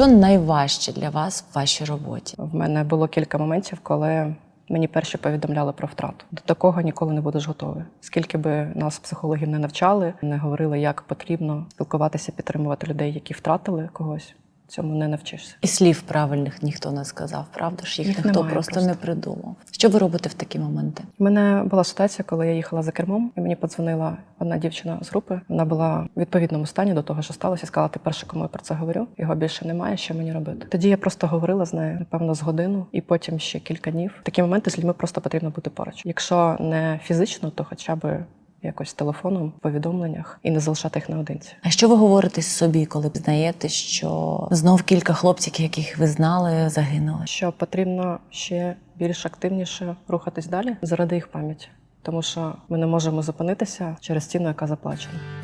Що найважче для вас в вашій роботі? В мене було кілька моментів, коли мені перші повідомляли про втрату. До такого ніколи не будеш готовий. Скільки би нас психологів не навчали, не говорили, як потрібно спілкуватися, підтримувати людей, які втратили когось. Цьому не навчишся. І слів правильних ніхто не сказав, правда ж? Їх, Їх ніхто просто, просто. не придумав. Що ви робите в такі моменти? У мене була ситуація, коли я їхала за кермом, і мені подзвонила одна дівчина з групи. Вона була в відповідному стані до того, що сталося. Сказала, ти перше, кому я про це говорю. Його більше немає. Що мені робити? Тоді я просто говорила з нею, напевно, з годину, і потім ще кілька днів. В такі моменти з людьми просто потрібно бути поруч. Якщо не фізично, то хоча б якось телефоном, в повідомленнях і не залишати їх наодинці. А що ви говорите собі, коли знаєте, що знов кілька хлопців, яких ви знали, загинули? Що потрібно ще більш активніше рухатись далі заради їх пам'яті, тому що ми не можемо зупинитися через стіну, яка заплачена.